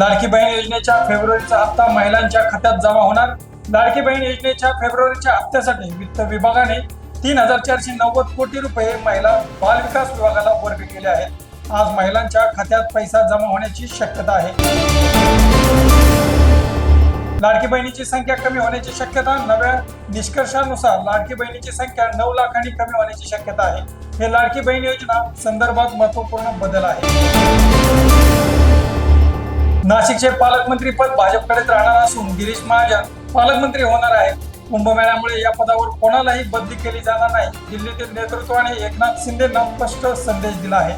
लाडकी बहीण योजनेच्या फेब्रुवारीचा हप्ता महिलांच्या खात्यात जमा होणार. लाडकी बहीण योजनेच्या फेब्रुवारीच्या हप्त्यासाठी वित्त विभागाने तीन हजार चारशे नव्वद कोटी रुपये महिला बाल विकास विभागाला वर्ग केले आहेत. आज महिलांच्या खात्यात पैसा जमा होण्याची शक्यता आहे. लाडकी बहिणीची संख्या कमी होण्याची शक्यता नव्या निष्कर्षानुसार लाडकी बहिणीची संख्या नऊ लाखांनी कमी होण्याची शक्यता आहे. हे लाडकी बहीण योजना संदर्भात महत्त्वपूर्ण बदल आहे. नाशिकचे पालकमंत्री पद भाजपकडेच राहणार असून गिरीश महाजन पालकमंत्री होणार आहेत. कुंभमेळ्यामुळे या पदावर कोणालाही बदली केली जाणार नाही. दिल्लीतील नेतृत्वाने एकनाथ शिंदेना स्पष्ट संदेश दिला आहे.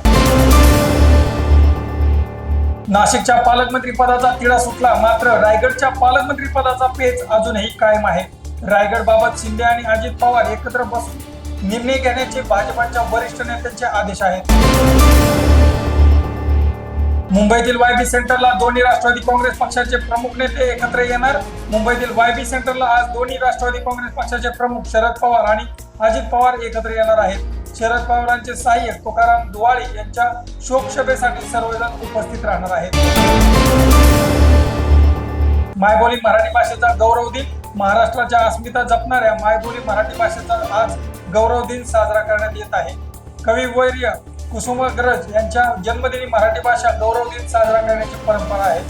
नाशिकच्या पालकमंत्री पदाचा तिढा सुटला मात्र रायगडच्या पालकमंत्री पदाचा पेच अजूनही कायम आहे. रायगड बाबत शिंदे आणि अजित पवार एकत्र बसून निर्णय घेण्याचे भाजपाच्या वरिष्ठ नेत्यांचे आदेश आहेत. मुंबईतील वायबी सेंटरला दोन्ही राष्ट्रवादी काँग्रेस पक्षाचे प्रमुख नेते एकत्र येणार. मुंबईतील वायबी सेंटरला आज दोन्ही राष्ट्रवादी काँग्रेस पक्षाचे प्रमुख शरद पवार आणि अजित पवार एकत्र येणार आहेत. शरद पवारांचे सहाय्यक तुकाराम दुवाळे यांच्या शोकसभेसाठी सर्वजण उपस्थित राहणार आहेत. मायबोली मराठी भाषेचा गौरव दिन. महाराष्ट्राच्या अस्मिता जपणाऱ्या मायबोली मराठी भाषेचा आज गौरव दिन साजरा करण्यात येत आहे. कवी वैर्य कुसुमाग्रज यांच्या जन्मदिनी मराठी भाषा गौरव दिन साजरा करण्याची परंपरा आहे.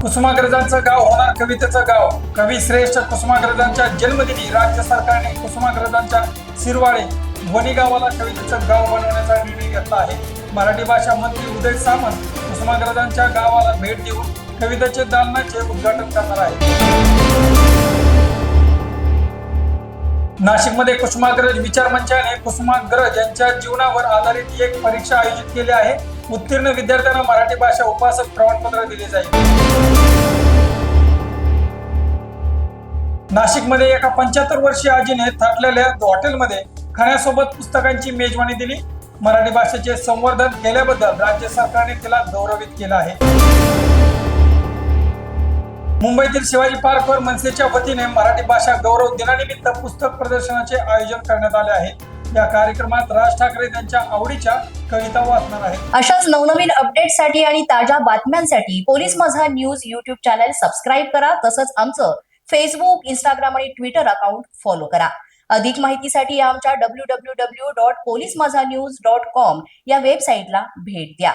कुसुमाग्रजांचं गाव होणार कवितेचं गाव. कवी श्रेष्ठ कुसुमाग्रजांच्या जन्मदिनी राज्य सरकारने कुसुमाग्रजांच्या शिरवाळे वणी गावाला कवितेचं गाव बनवण्याचा निर्णय घेतला आहे. मराठी भाषा मंत्री उदय सामंत कुसुमाग्रजांच्या गावाला भेट देऊन कवितेचे दालनाचे उद्घाटन करणार आहेत. नाशिकमध्ये कुसुमाग्रज विचार मंचाने कुसुमाग्रज यांच्या जीवनावर आधारित एक परीक्षा आयोजित केली आहे. उत्तीर्ण विद्यार्थ्यांना मराठी भाषा उपासक प्रमाणपत्र दिले जाईल. नाशिकमध्ये एका पंच्याहत्तर वर्षीय आजीने थाटलेल्या हॉटेलमध्ये खाण्यासोबत पुस्तकांची मेजवानी दिली. मराठी भाषेचे संवर्धन केल्याबद्दल राज्य सरकारने तिला गौरवित केलं आहे. मुंबईतील शिवाजी पार्कवर मनसेच्या वतीने मराठी भाषा गौरव दिनानिमित्त पुस्तक प्रदर्शनाचे आयोजन करण्यात आले आहे. या कार्यक्रमात राज ठाकरे त्यांच्या आवडीच्या कविता वाचणार आहेत. अशाच नवनवीन अपडेटसाठी आणि ताज्या बातम्यांसाठी police Majha news YouTube channel subscribe करा तसंच आमचं फेसबुक इंस्टाग्राम आणि ट्विटर अकाउंट फॉलो करा. अधिक माहितीसाठी आमच्या W W W dot police Majha news dot com या वेबसाईटला भेट द्या.